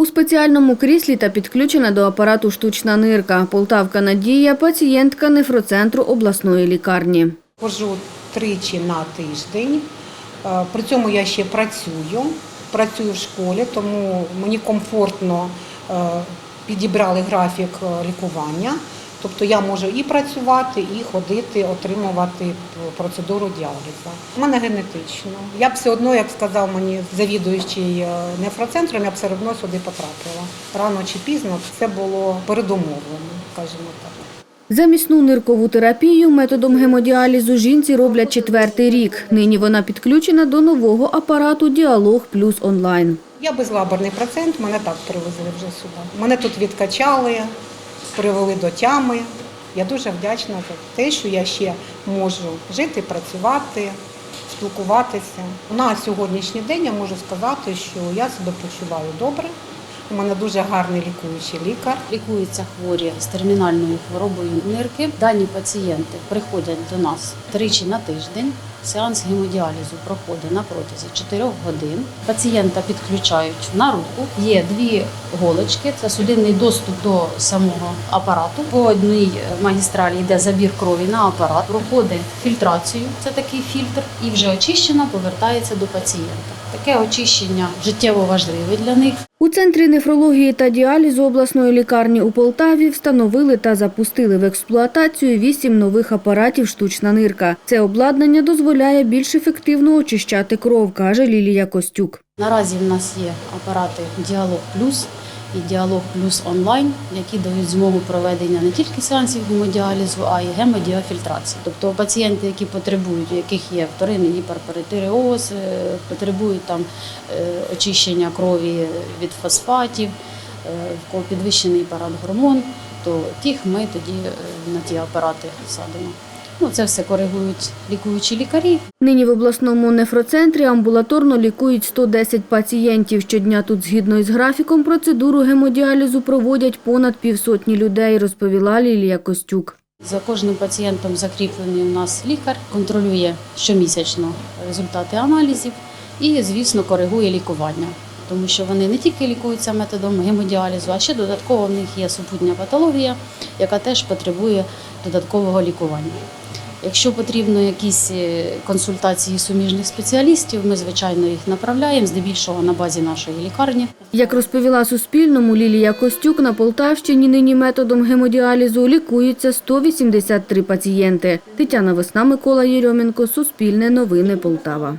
У спеціальному кріслі та підключена до апарату штучна нирка. Полтавка Надія – пацієнтка нефроцентру обласної лікарні. Хожу тричі на тиждень. Е, При цьому я ще працюю. Працюю в школі, тому мені комфортно е, підібрали графік е, лікування. Тобто я можу і працювати, і ходити, отримувати процедуру діалізу. У мене генетично. Я б все одно, як сказав мені завідуючий е, нефроцентром, я б все одно сюди потрапила. Рано чи пізно це було передумовлено, скажімо так. Замісну ниркову терапію методом гемодіалізу жінці роблять четвертий рік. Нині вона підключена до нового апарату «Діалог плюс онлайн». Я безлаберний процент, мене так привезли вже сюди. Мене тут відкачали, привели до тями. Я дуже вдячна за те, що я ще можу жити, працювати, спілкуватися. На сьогоднішній день я можу сказати, що я себе почуваю добре. У мене дуже гарний лікуючий лікар. Лікуються хворі з термінальною хворобою нирки. Дані пацієнти приходять до нас тричі на тиждень. Сеанс гемодіалізу проходить на протязі 4 годин. Пацієнта підключають на руку. Є дві голочки. Це судинний доступ до самого апарату. По одній магістралі йде забір крові на апарат, проходить фільтрацію. Це такий фільтр, і вже очищена повертається до пацієнта. Таке очищення життєво важливе для них. У Центрі нефрології та діалізу обласної лікарні у Полтаві встановили та запустили в експлуатацію вісім нових апаратів «Штучна нирка». Це обладнання дозволяє більш ефективно очищати кров, каже Лілія Костюк. Наразі в нас є апарати Діалог Плюс і Діалог Плюс онлайн, які дають змогу проведення не тільки сеансів гемодіалізу, а й гемодіафільтрації. Тобто пацієнти, які потребують, у яких є вторинний гіперперитереоз, е, потребують там е, очищення крові від фосфатів, е, підвищений парадгормон, то тих ми тоді е, на ті апарати садимо. Ну, це все коригують лікуючі лікарі. Нині в обласному нефроцентрі амбулаторно лікують 110 пацієнтів. Щодня тут, згідно із графіком, процедуру гемодіалізу проводять понад півсотні людей, розповіла Лілія Костюк. За кожним пацієнтом закріплений у нас лікар, контролює щомісячно результати аналізів і, звісно, коригує лікування. Тому що вони не тільки лікуються методом гемодіалізу, а ще додатково в них є супутня патологія, яка теж потребує додаткового лікування. Якщо потрібно якісь е, консультації суміжних спеціалістів, ми звичайно їх направляємо здебільшого на базі нашої лікарні. Як розповіла Суспільному Лілія Костюк, на Полтавщині нині методом гемодіалізу лікуються 183 пацієнти. Тетяна Весна, Микола Єрьоменко, Суспільне новини Полтава.